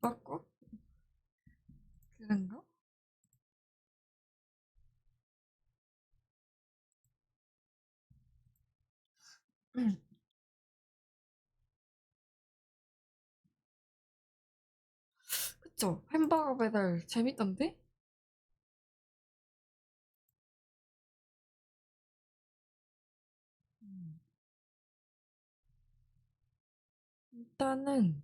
바꿔? 그런가? 음. 그쵸? 햄버거 배달 재밌던데? 일단은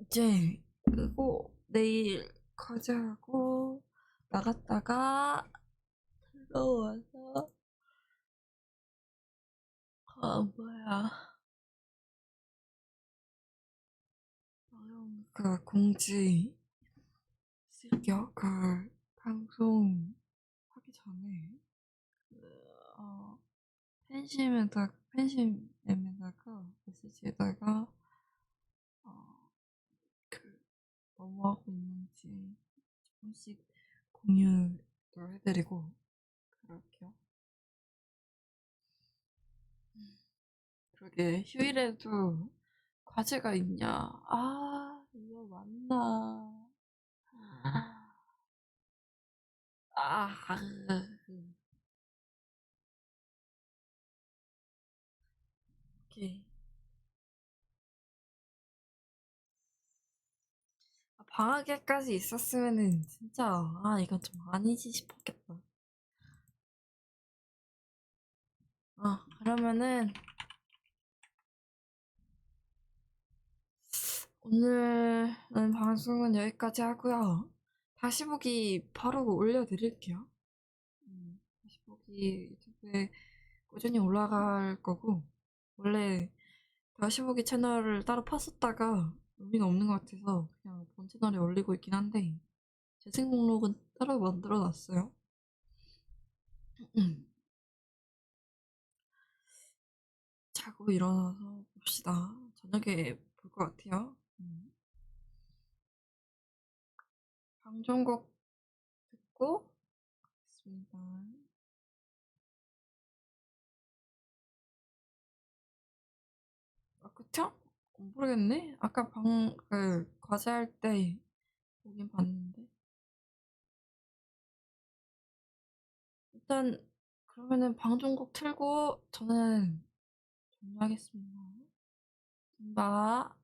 이제 끄고 내일 가자고 나갔다가 들어와서 아 뭐야. 그 공지 쓸겨 그 방송 하기 전에 그, 어 팬심에다 팬심에다가 메시지에다가 어, 그 뭐뭐 하고 있는지 조금씩 공유도 해드리고 그럴게요. 그러게 휴일에도 과제가 있냐? 아 이거 맞나? 아 오케이. 방학에까지 있었으면은 진짜 아 이건 좀 아니지 싶었겠다. 아 그러면은 오늘은 방송은 여기까지 하고요. 다시 보기 바로 올려드릴게요. 음, 다시 보기 유튜브에 꾸준히 올라갈 거고 원래 다시 보기 채널을 따로 팠었다가 의미가 없는 것 같아서 그냥 본 채널에 올리고 있긴 한데 재생 목록은 따로 만들어 놨어요. 자고 일어나서 봅시다. 저녁에 볼 것 같아요. 음. 방종곡 듣고 가겠습니다. 아, 그쵸? 모르겠네. 아까 방, 그, 과제할 때 보긴 봤는데. 일단, 그러면은 방종곡 틀고 저는 정리하겠습니다. 봐.